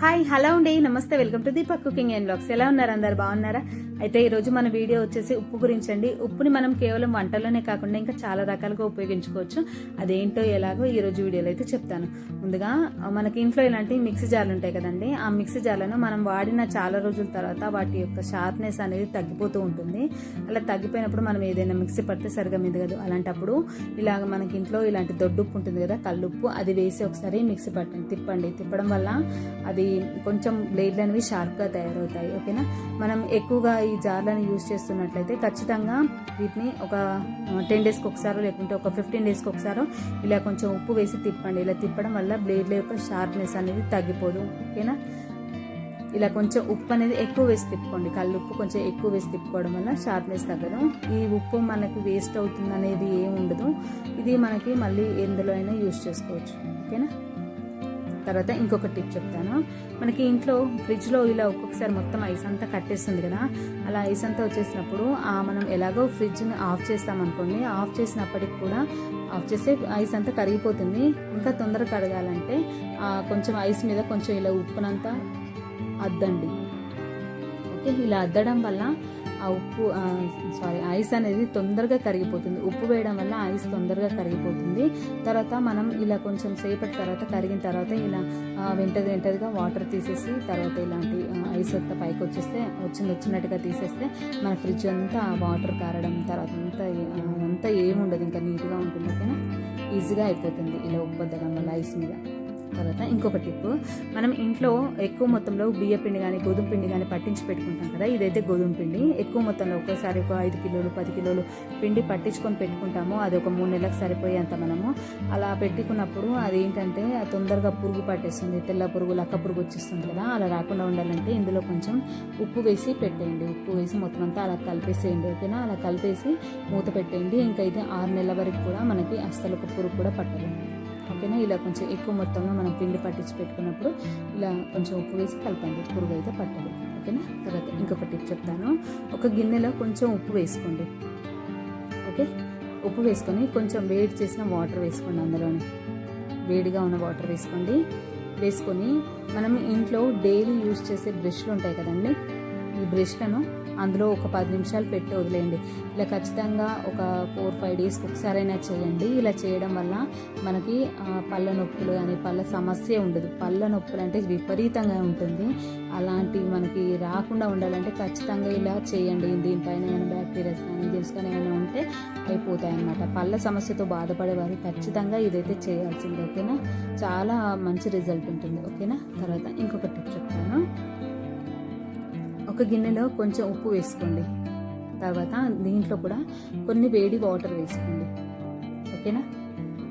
Hi hello అండి. నమస్తే. Welcome to Deepak cooking and blogs ఎలా ఉన్నారు అందరు? బాగున్నారా? అయితే ఈ రోజు మన వీడియో వచ్చేసి ఉప్పు గురించి అండి. ఉప్పుని మనం కేవలం వంటల్లోనే కాకుండా ఇంకా చాలా రకాలుగా ఉపయోగించుకోవచ్చు. అదేంటో ఎలాగో ఈ రోజు వీడియోలో అయితే చెప్తాను. ముందుగా మనకి ఇంట్లో ఇలాంటి మిక్సీ జార్లు ఉంటాయి కదండి. ఆ మిక్సీ జార్లను మనం వాడిన చాలా రోజుల తర్వాత వాటి యొక్క షార్ప్నెస్ అనేది తగ్గిపోతూ ఉంటుంది. అలా తగ్గిపోయినప్పుడు మనం ఏదైనా మిక్సీ పడితే సరిగా మెదగదు. అలాంటప్పుడు ఇలాగ మనకి ఇంట్లో ఇలాంటి దొడ్డుప్పు ఉంటుంది కదా కల్లుప్పు అది వేసి ఒకసారి మిక్సీ పట్టండి తిప్పండి. తిప్పడం వల్ల అది కొంచెం బ్లేడ్లు అనేవి షార్ప్గా తయారవుతాయి ఓకేనా? మనం ఎక్కువగా ఈ జార్లను యూజ్ చేస్తున్నట్లయితే ఖచ్చితంగా వీటిని ఒక టెన్ డేస్కి ఒకసారో లేకుంటే ఒక ఫిఫ్టీన్ డేస్కి ఒకసారో ఇలా కొంచెం ఉప్పు వేసి తిప్పండి. ఇలా తిప్పడం వల్ల బ్లేడ్ల యొక్క షార్ప్నెస్ అనేది తగ్గిపోదు ఓకేనా? ఇలా కొంచెం ఉప్పు అనేది ఎక్కువ వేసి తిప్పుకోండి. కళ్ళు ఉప్పు కొంచెం ఎక్కువ వేసి తిప్పుకోవడం వల్ల షార్ప్నెస్ తగ్గదు. ఈ ఉప్పు మనకి వేస్ట్ అవుతుంది అనేది ఏమి ఉండదు. ఇది మనకి మళ్ళీ ఎందులో అయినా యూజ్ చేసుకోవచ్చు ఓకేనా? తర్వాత ఇంకొక టిప్ చెప్తాను. మనకి ఇంట్లో ఫ్రిడ్జ్లో ఇలా ఒక్కొక్కసారి మొత్తం ఐస్ అంతా కట్టేస్తుంది కదా. అలా ఐస్ అంతా వచ్చేసినప్పుడు మనం ఎలాగో ఫ్రిడ్జ్ని ఆఫ్ చేస్తామనుకోండి ఆఫ్ చేసినప్పటికి కూడా ఆఫ్ చేస్తే ఐస్ అంతా కరిగిపోతుంది. ఇంకా తొందరగా కడగాలంటే కొంచెం ఐస్ మీద కొంచెం ఇలా ఉప్పునంతా అద్దండి. అయితే ఇలా అద్దడం వల్ల ఆ ఉప్పు సారీ ఐస్ అనేది తొందరగా కరిగిపోతుంది. ఉప్పు వేయడం వల్ల ఐస్ తొందరగా కరిగిపోతుంది. తర్వాత మనం ఇలా కొంచెం సేపటి తర్వాత కరిగిన తర్వాత ఇలా వెంటది వెంటదిగా వాటర్ తీసేసి తర్వాత ఇలాంటి ఐస్ అంతా పైకి వచ్చేస్తే వచ్చింది వచ్చినట్టుగా తీసేస్తే మన ఫ్రిడ్జ్ అంతా వాటర్ కారడం తర్వాత అంతా అంతా ఏముండదు ఇంకా నీట్గా ఉంటుంది ఓకేనా? ఈజీగా అయిపోతుంది. ఇలా ఉప్పు వద్దడం వల్ల ఐస్ మీద. తర్వాత ఇంకొక టిప్ మనం ఇంట్లో ఎక్కువ మొత్తంలో బియ్య పిండి కానీ గోధుమ పిండి కానీ పట్టించి పెట్టుకుంటాం కదా ఇదైతే గోధుమ పిండి. ఎక్కువ మొత్తంలో ఒకేసారి ఒక ఐదు కిలోలు పది కిలోలు పిండి పట్టించుకొని పెట్టుకుంటాము. అది ఒక మూడు నెలలకు సరిపోయేంత మనము. అలా పెట్టుకున్నప్పుడు అది ఏంటంటే అది తొందరగా పురుగు పట్టేస్తుంది. తెల్ల పురుగు లక్క పురుగు వచ్చేస్తుంది కదా అలా రాకుండా ఉండాలంటే ఇందులో కొంచెం ఉప్పు వేసి పెట్టేయండి. ఉప్పు వేసి మొత్తం అంతా అలా కలిపేసేయండి ఓకేనా? అలా కలిపేసి మూత పెట్టేయండి. ఇంకా ఇది ఆరు నెలల వరకు కూడా మనకి అస్సలు ఒక పురుగు కూడా పట్టదు. ఓకేనా? ఇలా కొంచెం ఎక్కువ మొత్తంలో మనం పిండి పట్టించి పెట్టుకున్నప్పుడు ఇలా కొంచెం ఉప్పు వేసి కలపండి. పురుగు అయితే పట్టదు. ఓకేనా? తర్వాత ఇంకొక టిప్ చెప్తాను. ఒక గిన్నెలో కొంచెం ఉప్పు వేసుకోండి. ఓకే? ఉప్పు వేసుకొని కొంచెం వేడి చేసిన వాటర్ వేసుకోండి అందులోనే. వేడిగా ఉన్న వాటర్ వేసుకోండి. వేసుకొని మనం ఇంట్లో డైలీ యూజ్ చేసే బ్రష్లు ఉంటాయి కదండి? ఈ బ్రష్లను అందులో ఒక పది నిమిషాలు పెట్టి వదిలేయండి. ఇలా ఖచ్చితంగా ఒక ఫోర్ ఫైవ్ డేస్కి ఒకసారైనా చేయండి. ఇలా చేయడం వల్ల మనకి పళ్ళ నొప్పులు కానీ పళ్ళ సమస్య ఉండదు. పళ్ళ నొప్పులు అంటే విపరీతంగా ఉంటుంది. అలాంటివి మనకి రాకుండా ఉండాలంటే ఖచ్చితంగా ఇలా చేయండి. దీనిపైన ఏమైనా బ్యాక్టీరియాస్ కానీ జెమ్స్ కానీ ఏమైనా ఉంటే అయిపోతాయి అన్నమాట పళ్ళ సమస్యతో బాధపడేవారు ఖచ్చితంగా ఇదైతే చేయాల్సింది ఓకేనా? చాలా మంచి రిజల్ట్ ఉంటుంది ఓకేనా? తర్వాత ఇంకొక టిప్ చెప్తాను. ఒక గిన్నెలో కొంచెం ఉప్పు వేసుకోండి. తర్వాత దీంట్లో కూడా కొన్ని వేడి వాటర్ వేసుకోండి. ఓకేనా?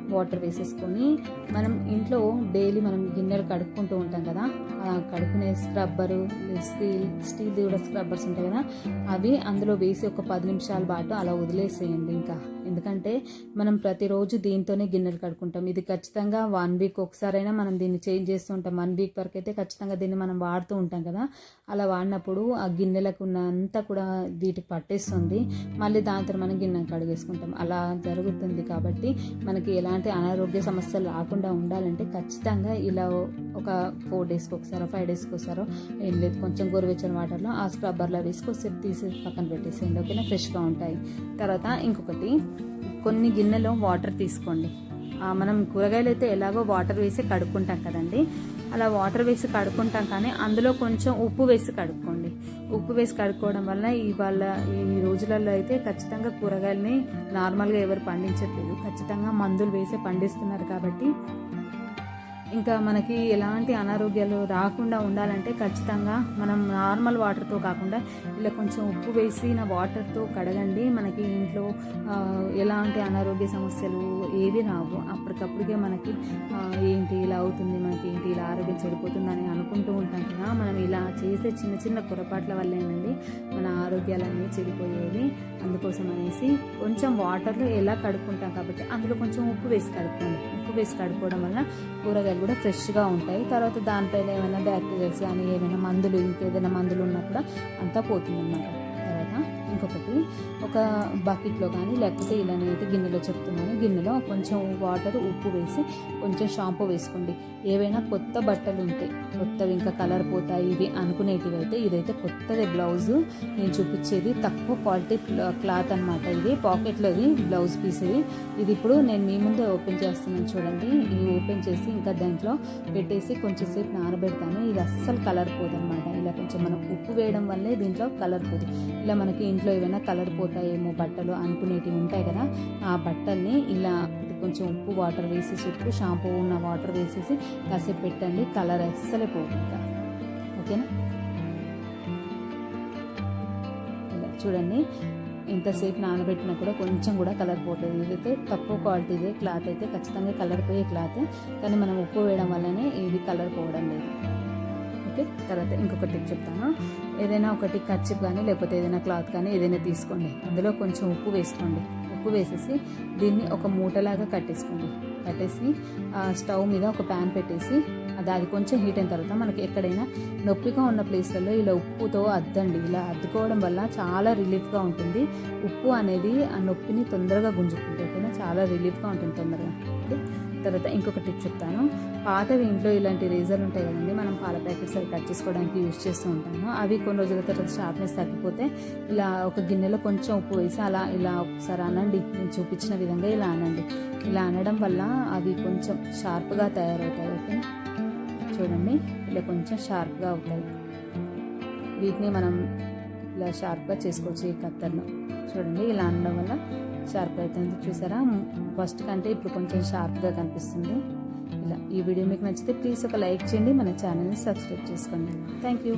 వాటర్ వేసేసుకొని మనం ఇంట్లో డైలీ మనం గిన్నెలు కడుక్కుంటూ ఉంటాం కదా కడుక్కునే స్క్రబ్బరు స్టీల్ స్టీల్ కూడా స్క్రబ్బర్స్ ఉంటాయి కదా అవి అందులో వేసి ఒక పది నిమిషాల పాటు అలా వదిలేసేయండి ఇంకా. ఎందుకంటే మనం ప్రతిరోజు దీంతోనే గిన్నెలు కడుకుంటాం ఇది ఖచ్చితంగా వన్ వీక్ ఒకసారైనా మనం దీన్ని చేంజ్ చేస్తూ ఉంటాం. వన్ వీక్ వరకు అయితే ఖచ్చితంగా దీన్ని మనం వాడుతూ ఉంటాం కదా. అలా వాడినప్పుడు ఆ గిన్నెలకు ఉన్నంతా కూడా వీటికి పట్టేస్తుంది. మళ్ళీ దాంతో మనం గిన్నె కడిగేసుకుంటాం. అలా జరుగుతుంది కాబట్టి మనకి ఎలాంటి అనారోగ్య సమస్యలు రాకుండా ఉండాలంటే ఖచ్చితంగా ఇలా ఒక ఫోర్ డేస్కి ఒకసారో ఫైవ్ డేస్కి ఒకసారో ఏం లేదు కొంచెం గోరువెచ్చని వాటర్లో ఆ స్క్రబ్బర్లో వేసుకొని తీసి పక్కన పెట్టేసేయండి. ఓకేనా? ఫ్రెష్గా ఉంటాయి. తర్వాత ఇంకొకటి కొన్ని గిన్నెలో వాటర్ తీసుకోండి. మనం కూరగాయలు అయితే ఎలాగో వాటర్ వేసి కడుక్కుంటాం కదండి. అలా వాటర్ వేసి కడుక్కుంటాం కానీ అందులో కొంచెం ఉప్పు వేసి కడుక్కోండి. ఉప్పు వేసి కడుక్కోవడం వల్ల ఇవాళ ఈ రోజులలో అయితే ఖచ్చితంగా కూరగాయలని నార్మల్గా ఎవరు పండించట్లేదు. ఖచ్చితంగా మందులు వేసి పండిస్తున్నారు కాబట్టి ఇంకా మనకి ఎలాంటి అనారోగ్యాలు రాకుండా ఉండాలంటే ఖచ్చితంగా మనం నార్మల్ వాటర్తో కాకుండా ఇలా కొంచెం ఉప్పు వేసిన వాటర్తో కడగండి. మనకి ఇంట్లో ఎలాంటి అనారోగ్య సమస్యలు ఏవి రావు. అప్పటికప్పుడుకే మనకి ఏంటి ఇలా అవుతుంది మనకి ఏంటి ఇలా ఆరోగ్యం చెడిపోతుంది అని అనుకుంటూ ఉంటాం కదా. మనం ఇలా చేసే చిన్న చిన్న పొరపాట్ల వల్లేనండి మన ఆరోగ్యాలన్నీ చెడిపోయేవి. అందుకోసం అనేసి కొంచెం వాటర్లో ఎలా కడుక్కుంటాం కాబట్టి అందులో కొంచెం ఉప్పు వేసి కడుక్కోండి. వేసి కడుక్కోవడం వల్ల కూరగాయలు కూడా ఫ్రెష్గా ఉంటాయి. తర్వాత దానిపైన ఏమైనా బ్యాక్టీరియాస్ కానీ ఏమైనా మందులు ఇంకేదైనా మందులు ఉన్నా కూడా అంతా పోతుందన్నమాట. ఇంకొకటి ఒక బకెట్లో కానీ లేకపోతే ఇలా నేనైతే గిన్నెలో చెప్తున్నాను. గిన్నెలో కొంచెం వాటర్ ఉప్పు వేసి కొంచెం షాంపూ వేసుకోండి. ఏవైనా కొత్త బట్టలు ఉంటాయి కొత్తవి ఇంకా కలర్ పోతాయి ఇవి అనుకునేటివి అయితే ఇదైతే కొత్తది బ్లౌజ్ నేను చూపించేది తక్కువ క్వాలిటీ క్లాత్ అనమాట ఇది. పాకెట్లో ఇది బ్లౌజ్ పీస్ ఇది. ఇది ఇప్పుడు నేను మీ ముందే ఓపెన్ చేస్తున్నాను చూడండి. ఇది ఓపెన్ చేసి ఇంకా దాంట్లో పెట్టేసి కొంచెం సేపు నానబెడతాను. ఇది అస్సలు కలర్ పోదనమాట ఇలా కొంచెం మనం ఉప్పు వేయడం వల్లే దీంట్లో కలర్ పోదు. ఇలా మనకి ఇంట్లో ఏమైనా కలర్ పోతాయేమో బట్టలు అనుకునేటివి ఉంటాయి కదా ఆ బట్టల్ని ఇలా కొంచెం ఉప్పు వాటర్ వేసేసి ఉప్పు షాంపూ ఉన్న వాటర్ వేసేసి కాసేపు పెట్టండి కలర్ అస్సలే పోదు ఇంకా. ఓకేనా? ఇలా చూడండి ఎంతసేపు నానబెట్టినా కూడా కొంచెం కూడా కలర్ పోతుంది ఇదైతే తక్కువ క్వాలిటీదే క్లాత్ అయితే ఖచ్చితంగా కలర్ పోయే క్లాత్ కానీ మనం ఉప్పు వేయడం వల్లనే ఇది కలర్ పోవడం లేదు. ఓకే తర్వాత ఇంకొక టిప్ చెప్తాను. ఏదైనా ఒకటి కచ్చిప్ కానీ లేకపోతే ఏదైనా క్లాత్ కానీ ఏదైనా తీసుకోండి. అందులో కొంచెం ఉప్పు వేసుకోండి. ఉప్పు వేసేసి దీన్ని ఒక మూటలాగా కట్టేసుకోండి. కట్టేసి ఆ స్టవ్ మీద ఒక ప్యాన్ పెట్టేసి అది అది కొంచెం హీట్ అయిన తర్వాత మనకి ఎక్కడైనా నొప్పిగా ఉన్న ప్లేస్లలో ఇలా ఉప్పుతో అద్దండి. ఇలా అద్దుకోవడం వల్ల చాలా రిలీఫ్గా ఉంటుంది. ఉప్పు అనేది ఆ నొప్పిని తొందరగా గుంజుకుంటుంది ఓకేనా? చాలా రిలీఫ్గా ఉంటుంది తొందరగా. ఓకే? తర్వాత ఇంకొకటి చెప్తాను. పాతవి ఇంట్లో ఇలాంటి రేజర్లు ఉంటాయి కదండి మనం పాల ప్యాకెట్స్ అవి కట్ చేసుకోవడానికి యూజ్ చేస్తూ ఉంటాము. అవి కొన్ని రోజుల తర్వాత షార్ప్నెస్ తగ్గిపోతే ఇలా ఒక గిన్నెలో కొంచెం ఉప్పు వేసి అలా ఇలా ఒకసారి అనండి. నేను చూపించిన విధంగా ఇలా అనండి. ఇలా అనడం వల్ల అవి కొంచెం షార్ప్గా తయారవుతాయి ఓకేనా? చూడండి ఇలా కొంచెం షార్ప్గా అవుతాయి. వీటిని మనం ఇలా షార్ప్గా చేసుకోవచ్చు ఈ కత్తర్ను. చూడండి ఇలా అనడం వల్ల షార్ప్ అవుతుంది చూసారా? ఫస్ట్ కంటే ఇప్పుడు కొంచెం షార్ప్గా కనిపిస్తుంది. ఇలా ఈ వీడియో మీకు నచ్చితే ప్లీజ్ ఒక లైక్ చేయండి. మన ఛానల్ని సబ్స్క్రైబ్ చేసుకోండి. Thank you